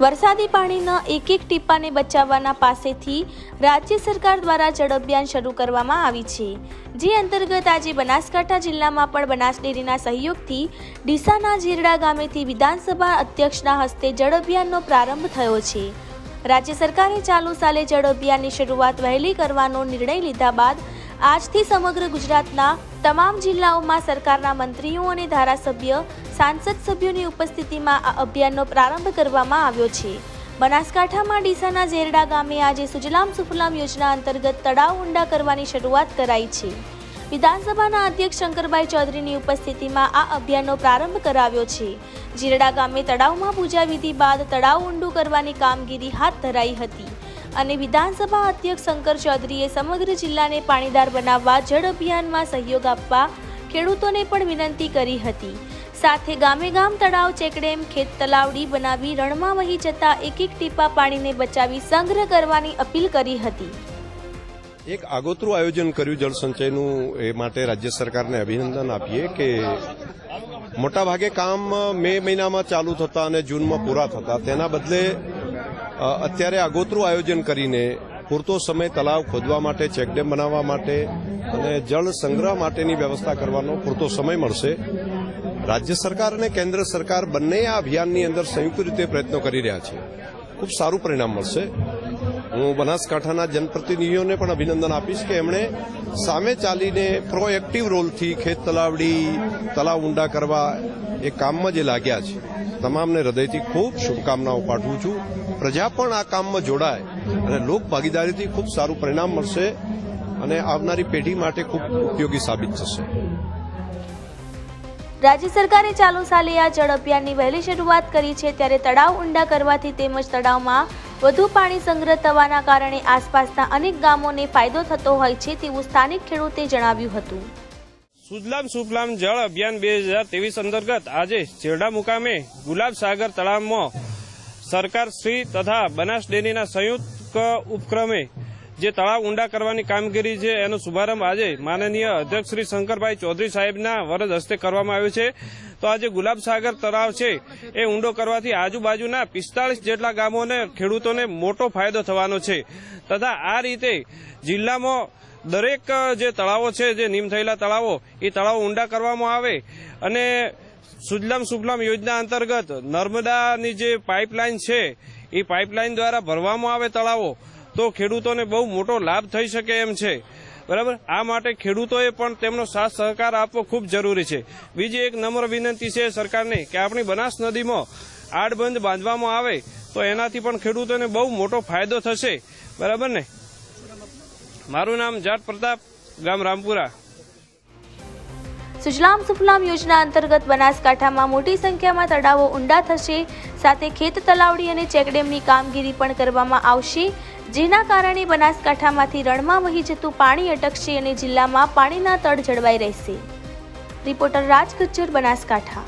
વરસાદી પાણીના એક એક ટીપાને બચાવવાના પાસેથી રાજ્ય સરકાર દ્વારા જળ અભિયાન શરૂ કરવામાં આવી છે. જે અંતર્ગત આજે બનાસકાંઠા જિલ્લામાં પણ બનાસ ડેરીના સહયોગથી ડીસાના જીરડા ગામેથી વિધાનસભા અધ્યક્ષના હસ્તે જળ પ્રારંભ થયો છે. રાજ્ય સરકારે ચાલુ સાલે જળ શરૂઆત વહેલી કરવાનો નિર્ણય લીધા બાદ આજથી સમગ્ર ગુજરાતના તમામ જિલ્લાઓમાં સરકારના મંત્રીઓ અને ધારાસભ્ય, સાંસદ સભ્યોની ઉપસ્થિતિમાં આ અભિયાનનો પ્રારંભ કરવામાં આવ્યો છે. બનાસકાંઠામાં ડીસાના ઝેરડા ગામે આજે સુજલામ સુફલામ યોજના અંતર્ગત તળાવ ઊંડા કરવાની શરૂઆત કરાઈ છે. વિધાનસભાના અધ્યક્ષ શંકરભાઈ ચૌધરીની ઉપસ્થિતિમાં આ અભિયાનનો પ્રારંભ કરાવ્યો છે. ઝીરડા ગામે તળાવમાં પૂજા વિધિ બાદ તળાવ ઊંડું કરવાની કામગીરી હાથ ધરાઈ હતી. અને વિધાનસભા અધ્યક્ષ શંકર ચૌધરીએ સમગ્ર જિલ્લાને પાણીદાર બનાવવા, જળ અભિયાનમાં સહયોગ આપવા ખેડૂતોને પણ વિનંતી કરી હતી. સાથે ગામે ગામ તળાવ ચેકડેમ, ખેત તલાવડી બનાવી રણમાં વહી જતા એક એક ટીપા પાણીને બચાવી સંગ્રહ કરવાની અપીલ કરી હતી. એક આગોતરું આયોજન કર્યું જળસંચયનું એ માટે રાજ્ય સરકારને અભિનંદન આપીએ કે મોટાભાગે કામ મે મહિનામાં ચાલુ થતા અને જૂનમાં પૂરા થતા. તેના બદલે અત્યારે આગોતરું આયોજન કરીને પૂરતો સમય તલાવ ખોદવા માટે, ચેકડેમ બનાવવા માટે અને જળ સંગ્રહ માટેની વ્યવસ્થા કરવાનો પૂરતો સમય મળશે. રાજ્ય સરકાર અને કેન્દ્ર સરકાર બંને આ અભિયાનની અંદર સંયુક્ત રીતે પ્રયત્નો કરી રહ્યા છે. ખૂબ સારું પરિણામ મળશે. હું બનાસકાંઠાના જનપ્રતિનિધિઓને પણ અભિનંદન આપીશ કે એમણે સામે ચાલીને પ્રોએક્ટિવ રોલથી ખેત તલાવડી, તલાવ ઊંડા કરવા એ કામમાં જે લાગ્યા છે. તમામને હૃદયથી ખૂબ શુભકામનાઓ પાઠવું છું. પ્રજા પણ આ કામમાં જોડાય અને લોક ભાગીદારીથી ખૂબ સારું પરિણામ મળશે અને આવનારી પેઢી માટે ખૂબ ઉપયોગી સાબિત થશે. રાજ્ય સરકારે ચાલુ સાલે આ જળ અભિયાનની વહેલી શરૂઆત કરી છે ત્યારે તળાવ ઊંડા કરવાથી તેમજ તળાવમાં વધુ પાણી સંગ્રહ થવાના કારણે આસપાસના અનેક ગામોને ફાયદો થતો હોય છે તેવું સ્થાનિક ખેડૂતે જણાવ્યું હતું. સુજલામ સુફલામ જળ અભિયાન બે હજાર ત્રેવીસ અંતર્ગત આજે ચેરડા મુકામે ગુલાબ સાગર તળાવમાં સરકાર શ્રી તથા બનાસ ડેરીના સંયુક્ત ઉપક્રમે જે તળાવ ઊંડા કરવાની કામગીરી છે, એનો શુભારંભ આજે માનનીય અધ્યક્ષ શ્રી શંકરભાઈ ચૌધરી સાહેબના વરદ હસ્તે કરવામાં આવ્યો છે. તો આજે ગુલાબસાગર તળાવ છે, એ ઊંડો કરવાથી આજુબાજુના પિસ્તાળીસ જેટલા ગામોને ખેડૂતોને મોટો ફાયદો થવાનો છે. તથા આ રીતે જિલ્લામાં દરેક જે તળાવો છે, જે નીમ થયેલા તળાવો, એ તળાવો ઊંડા કરવામાં આવે અને સુજલામ સુફલામ યોજના અંતર્ગત નર્મદાની જે પાઇપલાઇન છે, એ પાઇપલાઇન દ્વારા ભરવામાં આવે તળાવો, તો ખેડૂતોને બહુ મોટો લાભ થઈ શકે એમ છે. બરાબર? આ માટે ખેડૂતોએ પણ તેમનો સાથ સહકાર આપવો ખૂબ જરૂરી છે. બીજી એક નમ્ર વિનંતી છે સરકારને કે આપણી બનાસ નદીમાં આડબંધ બાંધવામાં આવે, તો એનાથી પણ ખેડૂતોને બહુ મોટો ફાયદો થશે. બરાબર ને? મારું નામ જાટ પ્રતાપ, ગામ રામપુરા. સુજલામ સુફલામ યોજના અંતર્ગત બનાસકાંઠામાં મોટી સંખ્યામાં તળાવો ઊંડા થશે. સાથે ખેત તલાવડી અને ચેકડેમની કામગીરી પણ કરવામાં આવશે. જેના કારણે બનાસકાંઠામાંથી રણમાં વહી જતું પાણી અટકશે અને જિલ્લામાં પાણીના તળ જળવાઈ રહેશે. રિપોર્ટર રાજ ગજ્જર બનાસકાંઠા.